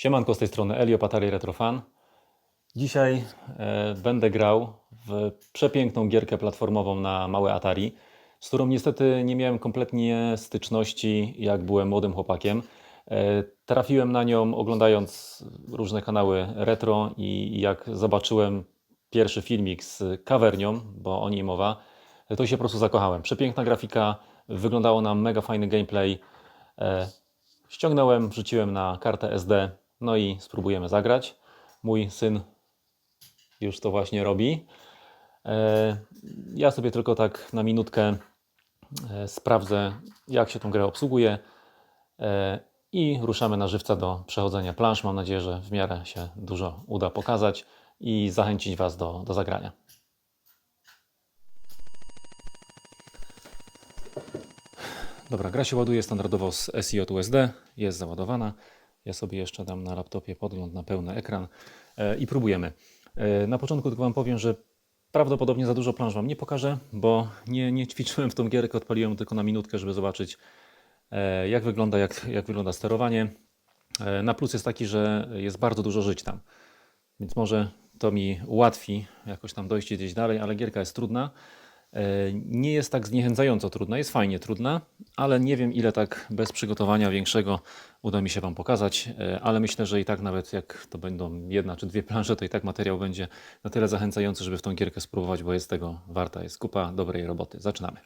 Siemanko z tej strony Elio Patari Retrofan. Dzisiaj e, będę grał w przepiękną gierkę platformową na małe Atari, z którą niestety nie miałem kompletnie styczności, jak byłem młodym chłopakiem. E, trafiłem na nią oglądając różne kanały retro i jak zobaczyłem pierwszy filmik z kawernią, bo o niej mowa, to się po prostu zakochałem. Przepiękna grafika, wyglądało na mega fajny gameplay. E, Ściągnąłem, wrzuciłem na kartę SD, no i spróbujemy zagrać. Mój syn już to właśnie robi. E, Ja sobie tylko tak na minutkę e, sprawdzę, jak się tą grę obsługuje e, i ruszamy na żywca do przechodzenia plansz. Mam nadzieję, że w miarę się dużo uda pokazać i zachęcić Was do, do zagrania. Dobra, gra się ładuje standardowo z SIJ-USD, jest załadowana. Ja sobie jeszcze dam na laptopie podgląd na pełny ekran e, i próbujemy. E, na początku tylko Wam powiem, że prawdopodobnie za dużo planż Wam nie pokażę, bo nie, nie ćwiczyłem w tą gierkę, odpaliłem tylko na minutkę, żeby zobaczyć e, jak wygląda, jak, jak wygląda sterowanie. Na plus jest taki, że jest bardzo dużo żyć tam, więc może to mi ułatwi jakoś tam dojść gdzieś dalej, ale gierka jest trudna. E, Nie jest tak zniechęcająco trudna, jest fajnie trudna, ale nie wiem ile tak bez przygotowania większego uda mi się Wam pokazać, e, ale myślę, że i tak nawet jak to będą jedna czy dwie plansze, to i tak materiał będzie na tyle zachęcający, żeby w tą gierkę spróbować, bo jest tego warta, jest kupa dobrej roboty. Zaczynamy.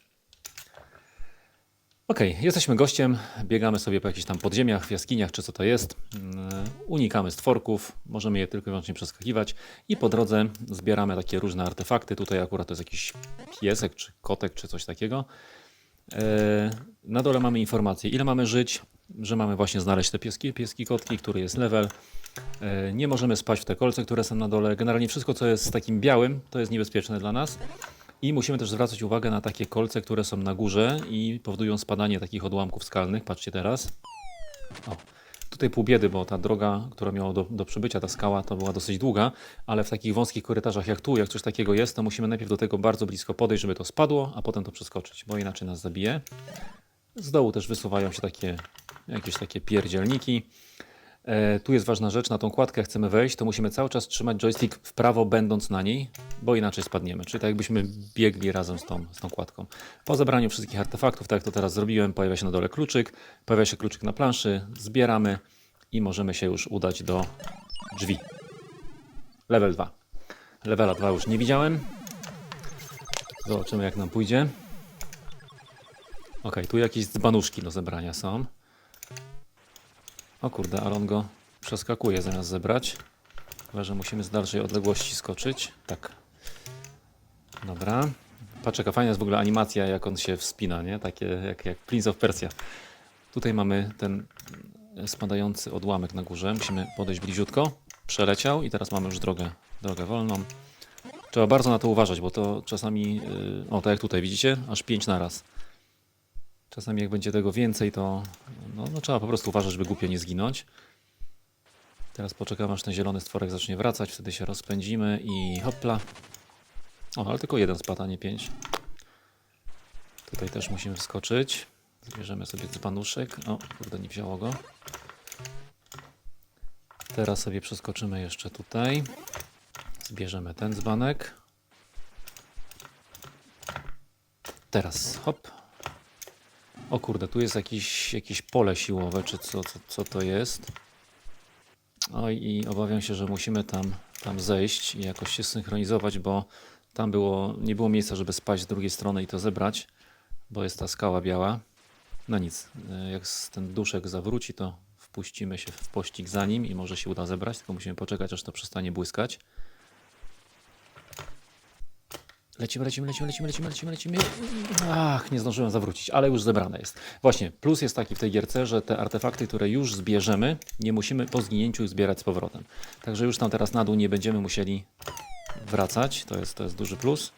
Ok, jesteśmy gościem, biegamy sobie po jakichś tam podziemiach, w jaskiniach, czy co to jest. Mm, Unikamy stworków, możemy je tylko i wyłącznie przeskakiwać i po drodze zbieramy takie różne artefakty. Tutaj akurat to jest jakiś piesek, czy kotek, czy coś takiego. E, Na dole mamy informację, ile mamy żyć, że mamy właśnie znaleźć te pieski, pieski kotki, który jest level. E, Nie możemy spać w te kolce, które są na dole. Generalnie wszystko, co jest takim białym, to jest niebezpieczne dla nas. I musimy też zwracać uwagę na takie kolce, które są na górze i powodują spadanie takich odłamków skalnych. Patrzcie teraz. O, tutaj pół biedy, bo ta droga, która miała do, do przybycia, ta skała, to była dosyć długa, ale w takich wąskich korytarzach jak tu, jak coś takiego jest, to musimy najpierw do tego bardzo blisko podejść, żeby to spadło, a potem to przeskoczyć, bo inaczej nas zabije. Z dołu też wysuwają się takie jakieś takie pierdzielniki. E, tu jest ważna rzecz, na tą kładkę chcemy wejść, to musimy cały czas trzymać joystick w prawo będąc na niej, bo inaczej spadniemy. Czyli tak jakbyśmy biegli razem z tą, z tą kładką. Po zebraniu wszystkich artefaktów, tak jak to teraz zrobiłem, pojawia się na dole kluczyk, pojawia się kluczyk na planszy, zbieramy i możemy się już udać do drzwi. Level 2. Levela 2 już nie widziałem. Zobaczymy jak nam pójdzie. Ok, tu jakieś dzbanuszki do zebrania są. O kurde, ale on go przeskakuje zamiast zebrać. Chyba, że musimy z dalszej odległości skoczyć. Tak. Dobra. Patrz jaka fajna jest w ogóle animacja, jak on się wspina, nie? Takie jak, jak Prince of Persia. Tutaj mamy ten spadający odłamek na górze. Musimy podejść bliziutko. Przeleciał i teraz mamy już drogę, drogę wolną. Trzeba bardzo na to uważać, bo to czasami, yy, o tak jak tutaj widzicie, aż 5 na raz. Czasami jak będzie tego więcej, to no, no, trzeba po prostu uważać, żeby głupio nie zginąć. Teraz poczekam, aż ten zielony stworek zacznie wracać, wtedy się rozpędzimy i hopla. O, ale tylko jeden spadł, a nie pięć. Tutaj też musimy wskoczyć. Zbierzemy sobie dzbanuszek. O, kurde, nie wzięło go. Teraz sobie przeskoczymy jeszcze tutaj. Zbierzemy ten dzbanek. Teraz hop. O kurde, tu jest jakiś, jakieś pole siłowe, czy co, co, co to jest. Oj, i obawiam się, że musimy tam, tam zejść i jakoś się synchronizować, bo tam było, nie było miejsca, żeby spaść z drugiej strony i to zebrać, bo jest ta skała biała. No nic, e, jak ten duszek zawróci, to wpuścimy się w pościg za nim i może się uda zebrać, tylko musimy poczekać, aż to przestanie błyskać. Lecimy, lecimy, lecimy, lecimy, lecimy, lecimy, lecimy. Ach, nie zdążyłem zawrócić, ale już zebrane jest. Właśnie, plus jest taki w tej gierce, że te artefakty, które już zbierzemy, nie musimy po zginięciu ich zbierać z powrotem. Także już tam teraz na dół nie będziemy musieli wracać, to jest, to jest duży plus.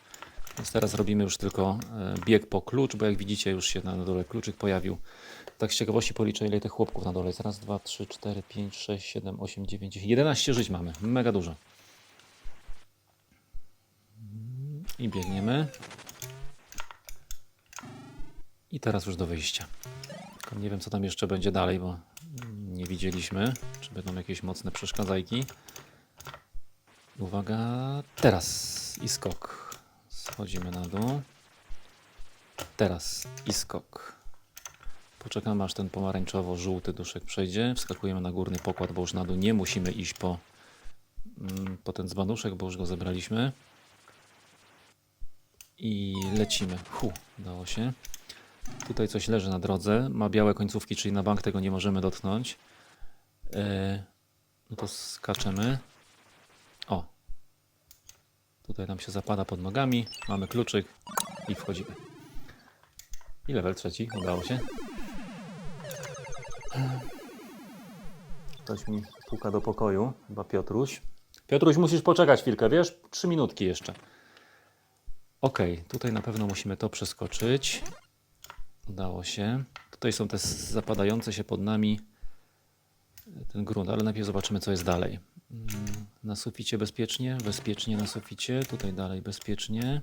Więc teraz robimy już tylko e, bieg po klucz, bo jak widzicie już się na dole kluczyk pojawił. Tak z ciekawości policzę ile tych chłopków na dole jest. Raz, dwa, trzy, cztery, pięć, sześć, siedem, osiem, dziewięć, dziesięć. 11 żyć mamy, mega dużo. I biegniemy. I teraz już do wyjścia. Tylko nie wiem, co tam jeszcze będzie dalej, bo nie widzieliśmy. Czy będą jakieś mocne przeszkadzajki. Uwaga, teraz i skok. Schodzimy na dół. Teraz i skok. Poczekamy aż ten pomarańczowo-żółty duszek przejdzie. Wskakujemy na górny pokład, bo już na dół nie musimy iść po, mm, po ten dzbanuszek, bo już go zebraliśmy. I lecimy. Hu, udało się. Tutaj coś leży na drodze. Ma białe końcówki, czyli na bank tego nie możemy dotknąć. E, no to skaczemy. O. Tutaj nam się zapada pod nogami. Mamy kluczyk i wchodzimy. I level trzeci. Udało się. Ktoś mi puka do pokoju. Chyba Piotruś. Piotruś, musisz poczekać chwilkę, wiesz? Trzy minutki jeszcze. Ok, tutaj na pewno musimy to przeskoczyć. Udało się. Tutaj są te zapadające się pod nami ten grunt, ale najpierw zobaczymy, co jest dalej. Mm, Na suficie bezpiecznie, bezpiecznie na suficie, tutaj dalej bezpiecznie.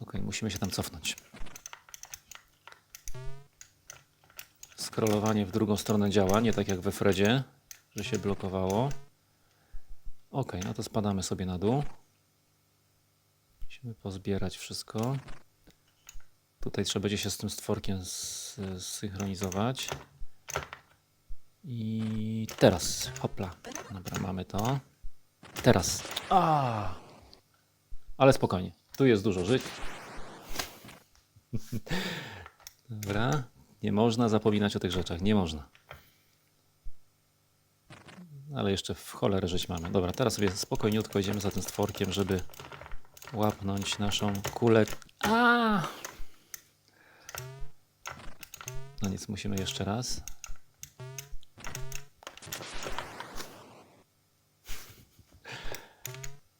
Ok, musimy się tam cofnąć. Scrollowanie w drugą stronę działa, nie tak jak we Fredzie, że się blokowało. Ok, no to spadamy sobie na dół. Musimy pozbierać wszystko. Tutaj trzeba będzie się z tym stworkiem s- zsynchronizować. I teraz, hopla. Dobra, mamy to. Teraz. A! Ale spokojnie. Tu jest dużo żyć. Dobra. Nie można zapominać o tych rzeczach. Nie można. Ale jeszcze w cholerę żyć mamy. Dobra, teraz sobie spokojniutko idziemy za tym stworkiem, żeby łapnąć naszą kulę. A! No nic, musimy jeszcze raz.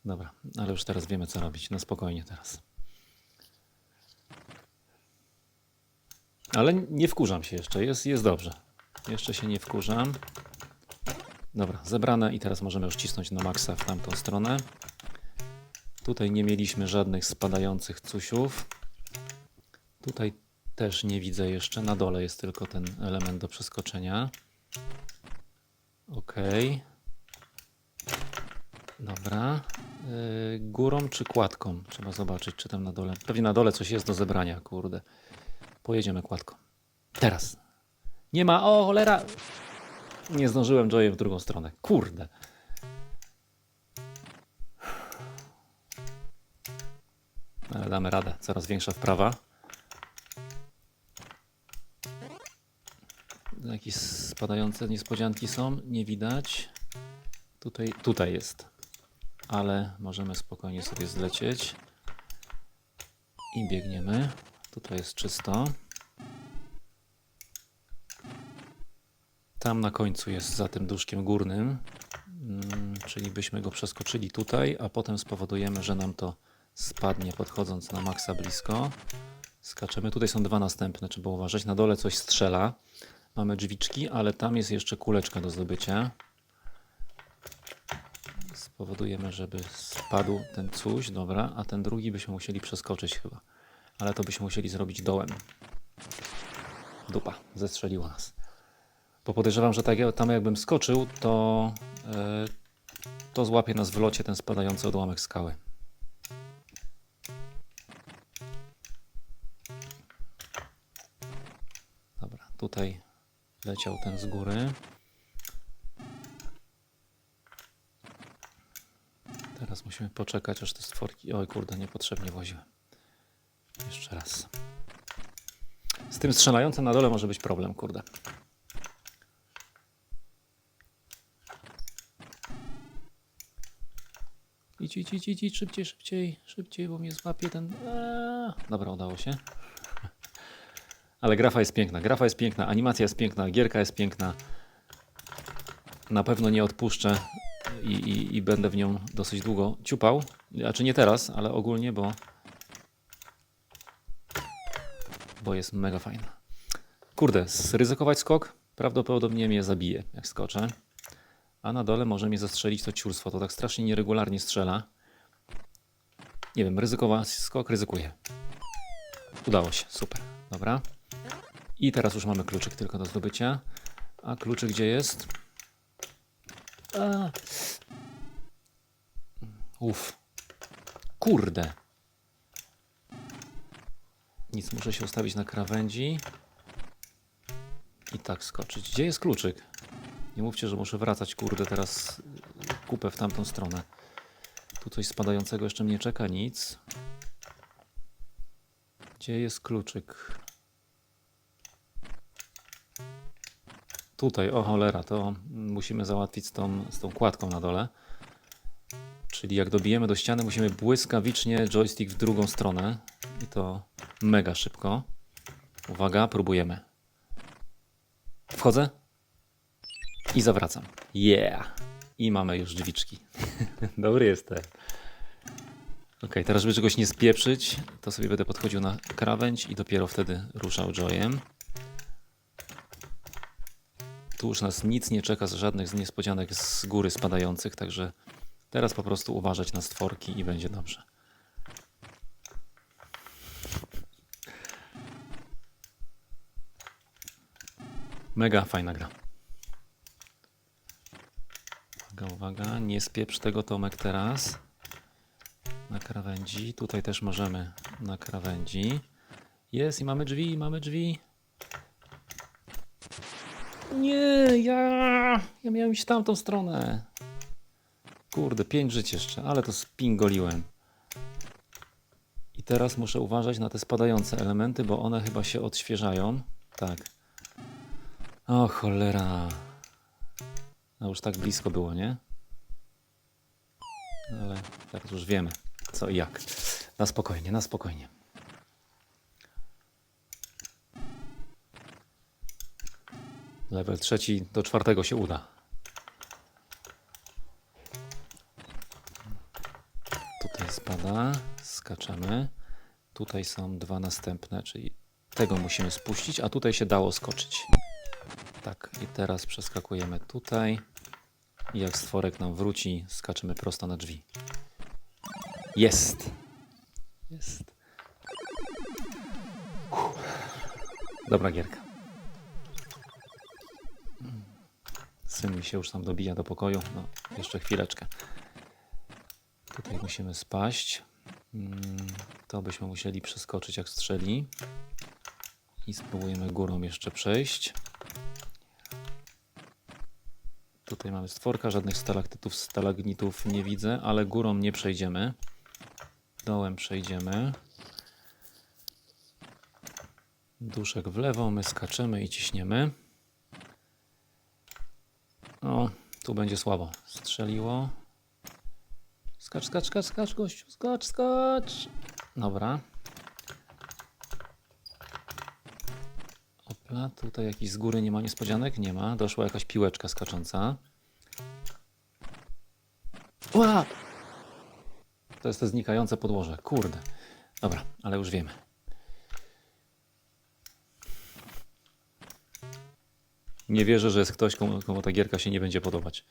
Dobra, ale już teraz wiemy co robić. No spokojnie teraz. Ale nie wkurzam się jeszcze, jest, jest dobrze. Jeszcze się nie wkurzam. Dobra, zebrane i teraz możemy już cisnąć na maksa w tamtą stronę. Tutaj nie mieliśmy żadnych spadających cusiów. Tutaj też nie widzę jeszcze. Na dole jest tylko ten element do przeskoczenia. Ok. Dobra. Yy, górą czy kładką? Trzeba zobaczyć, czy tam na dole. Pewnie na dole coś jest do zebrania, kurde. Pojedziemy kładką. Teraz. Nie ma. O, cholera! Nie zdążyłem Joyem w drugą stronę. Kurde. Ale damy radę. Coraz większa wprawa. Jakieś spadające niespodzianki są. Nie widać. Tutaj, tutaj jest. Ale możemy spokojnie sobie zlecieć. I biegniemy. Tutaj jest czysto. Tam na końcu jest za tym duszkiem górnym. Mm, Czyli byśmy go przeskoczyli tutaj, a potem spowodujemy, że nam to spadnie podchodząc na maksa blisko. Skaczemy. Tutaj są dwa następne, trzeba uważać. Na dole coś strzela. Mamy drzwiczki, ale tam jest jeszcze kuleczka do zdobycia. Spowodujemy, żeby spadł ten coś, dobra, a ten drugi byśmy musieli przeskoczyć chyba. Ale to byśmy musieli zrobić dołem. Dupa, zestrzeliło nas. Bo podejrzewam, że tak tam jakbym skoczył, to, e, to złapie nas w locie ten spadający odłamek skały. Dobra, tutaj leciał ten z góry. Teraz musimy poczekać, aż te stworki. Oj, kurde, niepotrzebnie woziłem. Jeszcze raz. Z tym strzelającym na dole może być problem, kurde. Idź, idź, idź, idź, szybciej, szybciej, szybciej, bo mnie złapie ten... Eee. Dobra, udało się. Ale grafa jest piękna, grafa jest piękna, animacja jest piękna, gierka jest piękna. Na pewno nie odpuszczę i, i, i będę w nią dosyć długo ciupał. Znaczy nie teraz, ale ogólnie, bo bo jest mega fajna. Kurde, zryzykować skok? Prawdopodobnie mnie zabije, jak skoczę. A na dole może mnie zastrzelić to ciurstwo. To tak strasznie nieregularnie strzela. Nie wiem, ryzykować skok, ryzykuję. Udało się, super. Dobra. I teraz już mamy kluczyk tylko do zdobycia. A kluczyk gdzie jest? A. Uff. Kurde. Nic, muszę się ustawić na krawędzi. I tak skoczyć. Gdzie jest kluczyk? Nie mówcie, że muszę wracać, kurde, teraz kupę w tamtą stronę. Tu coś spadającego jeszcze mnie czeka, nic. Gdzie jest kluczyk? Tutaj, o cholera, to musimy załatwić z tą, z tą kładką na dole. Czyli jak dobijemy do ściany, musimy błyskawicznie joystick w drugą stronę. I to mega szybko. Uwaga, próbujemy. Wchodzę i zawracam. Yeah! I mamy już drzwiczki. Dobry jestem. Ok, teraz żeby czegoś nie spieprzyć, to sobie będę podchodził na krawędź i dopiero wtedy ruszał joyem. Tu już nas nic nie czeka z żadnych z niespodzianek z góry spadających, także teraz po prostu uważać na stworki i będzie dobrze. Mega fajna gra. Uwaga, uwaga, nie spieprz tego Tomek teraz. Na krawędzi. Tutaj też możemy na krawędzi. Jest i mamy drzwi, mamy drzwi. Nie, ja, ja miałem iść tamtą stronę. Kurde, pięć żyć jeszcze, ale to spingoliłem. I teraz muszę uważać na te spadające elementy, bo one chyba się odświeżają. Tak. O cholera. No już tak blisko było, nie? Ale teraz już wiemy co i jak. Na spokojnie, na spokojnie. Level trzeci do czwartego się uda. Tutaj spada, skaczemy. Tutaj są dwa następne, czyli tego musimy spuścić, a tutaj się dało skoczyć. Tak, i teraz przeskakujemy tutaj. I jak stworek nam wróci, skaczemy prosto na drzwi. Jest! Jest. Dobra gierka. Syn mi się już tam dobija do pokoju. No, jeszcze chwileczkę. Tutaj musimy spaść. Mm, To byśmy musieli przeskoczyć jak strzeli. I spróbujemy górą jeszcze przejść. Tutaj mamy stworka, żadnych stalaktytów, stalagnitów nie widzę, ale górą nie przejdziemy. Dołem przejdziemy. Duszek w lewo, my skaczemy i ciśniemy. O, tu będzie słabo. Strzeliło. Skacz, skacz, skacz, skacz, gościu, skacz, skacz. Dobra. Opla, tutaj jakiś z góry nie ma niespodzianek? Nie ma. Doszła jakaś piłeczka skacząca. Ła! To jest to znikające podłoże. Kurde. Dobra, ale już wiemy. Nie wierzę, że jest ktoś, komu, komu ta gierka się nie będzie podobać.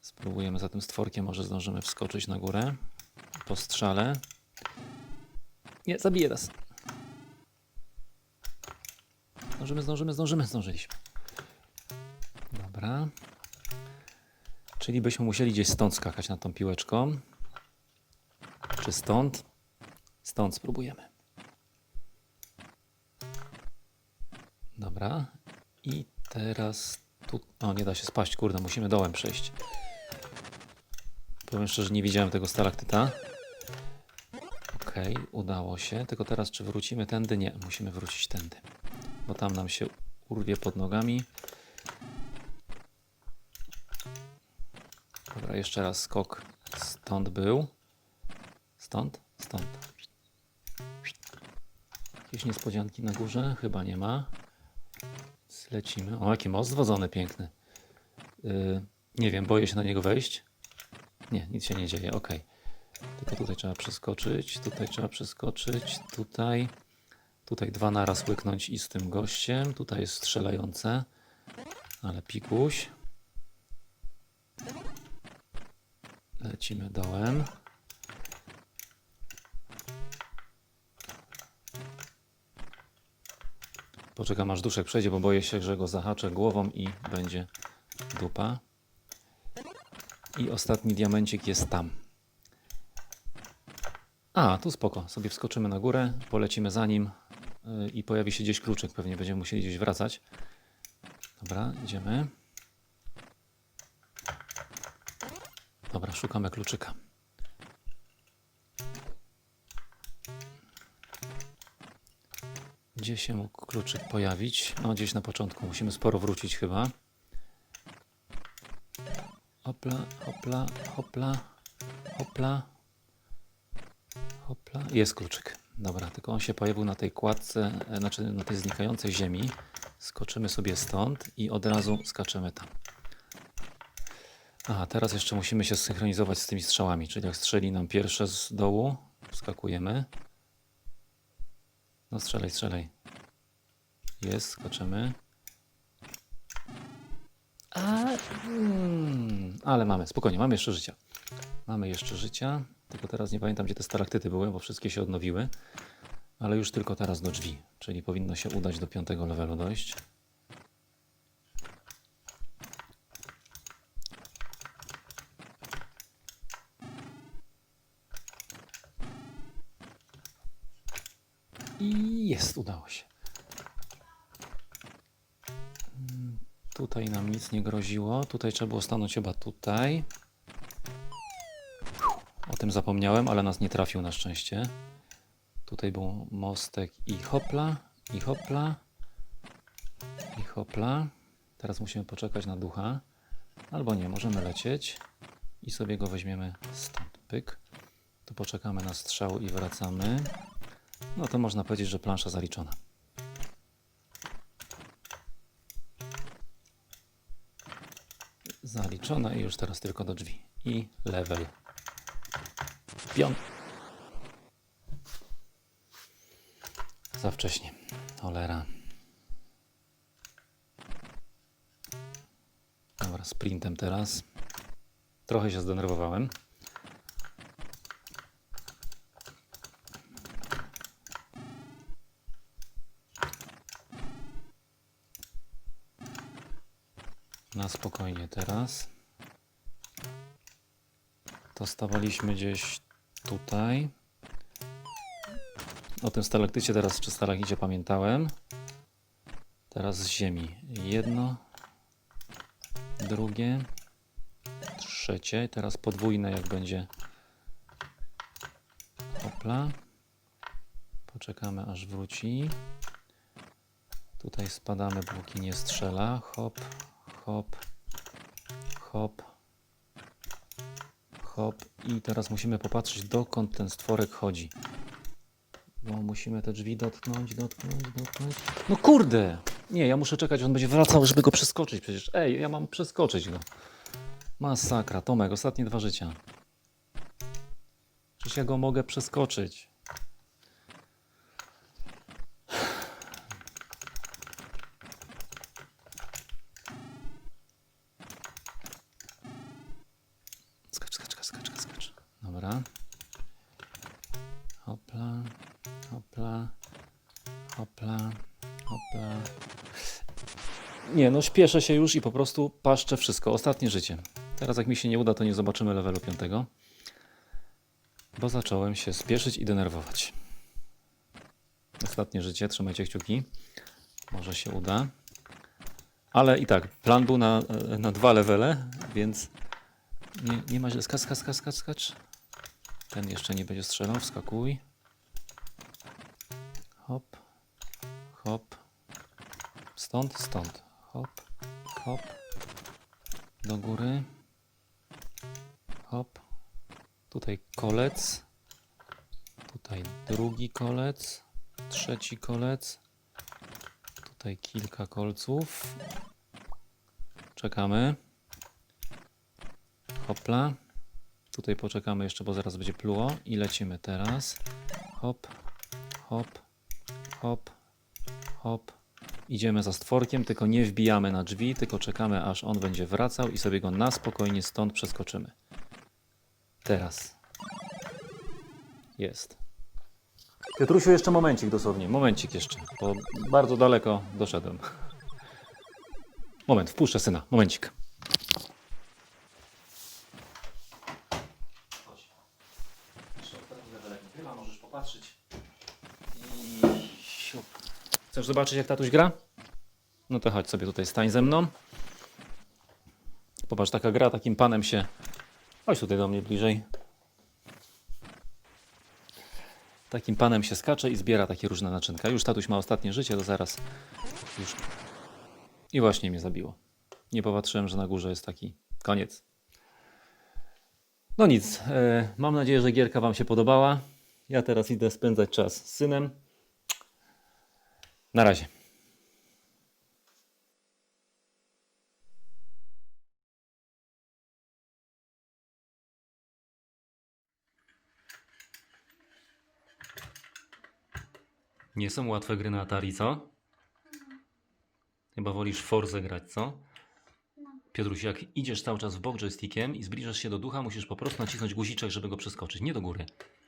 Spróbujemy za tym stworkiem, może zdążymy wskoczyć na górę. Po strzale. Nie, zabije nas. Zdążymy, zdążymy, zdążymy, zdążyliśmy. Dobra. Czyli byśmy musieli gdzieś stąd skakać nad tą piłeczką. Czy stąd? Stąd spróbujemy. Dobra. Teraz tu... O, nie da się spaść, kurde, musimy dołem przejść. Powiem szczerze, nie widziałem tego stalaktyta. Okej, udało się. Tylko teraz czy wrócimy tędy? Nie, musimy wrócić tędy. Bo tam nam się urwie pod nogami. Dobra, jeszcze raz skok. Stąd był. Stąd? Stąd. Jakieś niespodzianki na górze? Chyba nie ma. Lecimy. O, jaki most wodzony piękny. Yy, nie wiem, boję się na niego wejść. Nie, nic się nie dzieje, ok. Tylko tutaj trzeba przeskoczyć, tutaj trzeba przeskoczyć, tutaj. Tutaj dwa naraz łyknąć i z tym gościem. Tutaj jest strzelające, ale pikuś. Lecimy dołem. Poczekam aż duszek przejdzie, bo boję się, że go zahaczę głową i będzie dupa. I ostatni diamencik jest tam. A, tu spoko. Sobie wskoczymy na górę, polecimy za nim yy, i pojawi się gdzieś kluczyk. Pewnie będziemy musieli gdzieś wracać. Dobra, idziemy. Dobra, szukamy kluczyka. Gdzie się mógł kluczyk pojawić? No, gdzieś na początku. Musimy sporo wrócić chyba. Hopla, hopla, hopla, hopla, hopla. Jest kluczyk. Dobra, tylko on się pojawił na tej kładce, e, znaczy na tej znikającej ziemi. Skoczymy sobie stąd i od razu skaczemy tam. A, teraz jeszcze musimy się zsynchronizować z tymi strzałami, czyli jak strzeli nam pierwsze z dołu, skakujemy. No strzelaj, strzelaj. Jest, skaczemy. A, mm, ale mamy, spokojnie, mamy jeszcze życia. Mamy jeszcze życia, tylko teraz nie pamiętam, gdzie te stalaktyty były, bo wszystkie się odnowiły. Ale już tylko teraz do drzwi, czyli powinno się udać do piątego levelu dojść. I jest, udało się. Mm, Tutaj nam nic nie groziło. Tutaj trzeba było stanąć chyba tutaj. O tym zapomniałem, ale nas nie trafił na szczęście. Tutaj był mostek i hopla, i hopla, i hopla. Teraz musimy poczekać na ducha. Albo nie, możemy lecieć i sobie go weźmiemy stąd. Pyk. Tu poczekamy na strzał i wracamy. No to można powiedzieć, że plansza zaliczona. Zaliczona i już teraz tylko do drzwi. I level. Piąt. Za wcześnie. Cholera. Dobra, sprintem teraz. Trochę się zdenerwowałem. Na spokojnie teraz. To stawaliśmy gdzieś tutaj. O tym stalaktycie teraz, czy stalakticie pamiętałem. Teraz z ziemi. Jedno, drugie, trzecie. Teraz podwójne, jak będzie. Hopla. Poczekamy, aż wróci. Tutaj spadamy, póki nie strzela. Hop, hop, hop, hop. I teraz musimy popatrzeć, dokąd ten stworek chodzi. Bo musimy te drzwi dotknąć, dotknąć, dotknąć. No kurde! Nie, ja muszę czekać, on będzie wracał, żeby go przeskoczyć przecież. Ej, ja mam przeskoczyć go. Masakra, Tomek, ostatnie dwa życia. Przecież ja go mogę przeskoczyć. Dobra. Hopla, hopla, hopla, hopla. Nie, no śpieszę się już i po prostu paszczę wszystko. Ostatnie życie. Teraz jak mi się nie uda, to nie zobaczymy levelu 5. Bo zacząłem się spieszyć i denerwować. Ostatnie życie, trzymajcie kciuki. Może się uda. Ale i tak, plan był na, na dwa levele, więc nie, nie ma źle. Skacz, skacz, skacz, skacz. Ten jeszcze nie będzie strzelał, wskakuj. Hop, hop. Stąd, stąd. Hop, hop. Do góry. Hop. Tutaj kolec. Tutaj drugi kolec. Trzeci kolec. Tutaj kilka kolców. Czekamy. Hopla. Tutaj poczekamy jeszcze, bo zaraz będzie pluło i lecimy teraz. Hop, hop, hop, hop. Idziemy za stworkiem, tylko nie wbijamy na drzwi, tylko czekamy aż on będzie wracał i sobie go na spokojnie stąd przeskoczymy. Teraz. Jest. Piotrusiu, jeszcze momencik dosłownie, momencik jeszcze, bo bardzo daleko doszedłem. Moment, wpuszczę syna, momencik. Możesz popatrzeć. Chcesz zobaczyć, jak tatuś gra? No to chodź sobie tutaj, stań ze mną. Popatrz, taka gra, takim panem się... Chodź tutaj do mnie bliżej. Takim panem się skacze i zbiera takie różne naczynka. Już tatuś ma ostatnie życie, to zaraz już... I właśnie mnie zabiło. Nie popatrzyłem, że na górze jest taki koniec. No nic, e, mam nadzieję, że gierka Wam się podobała. Ja teraz idę spędzać czas z synem. Na razie. Nie są łatwe gry na Atari, co? Chyba wolisz Forze grać, co? Piotruś, jak idziesz cały czas w bok joystickiem i zbliżasz się do ducha, musisz po prostu nacisnąć guziczek, żeby go przeskoczyć, nie do góry.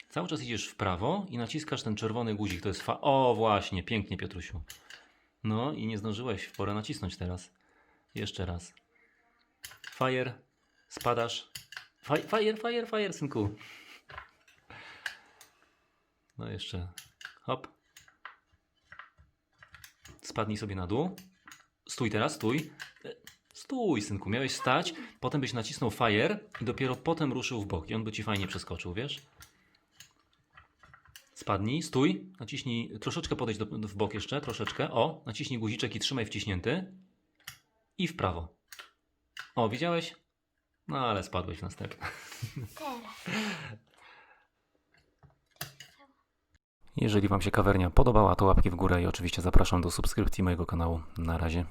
Cały czas idziesz w prawo i naciskasz ten czerwony guzik, to jest fa... O, właśnie, pięknie, Piotrusiu. No i nie zdążyłeś w porę nacisnąć teraz. Jeszcze raz. Fire, spadasz. Fi- Fire, fire, fire, synku. No jeszcze. Hop. Spadnij sobie na dół. Stój teraz, stój. E, Stój, synku, miałeś stać, potem byś nacisnął fire i dopiero potem ruszył w bok i on by ci fajnie przeskoczył, wiesz? Spadnij, stój, naciśnij, troszeczkę podejdź do, w bok jeszcze, troszeczkę, o, naciśnij guziczek i trzymaj wciśnięty i w prawo. O, widziałeś? No ale spadłeś w następne. Jeżeli Wam się kawernia podobała, to łapki w górę i oczywiście zapraszam do subskrypcji mojego kanału. Na razie.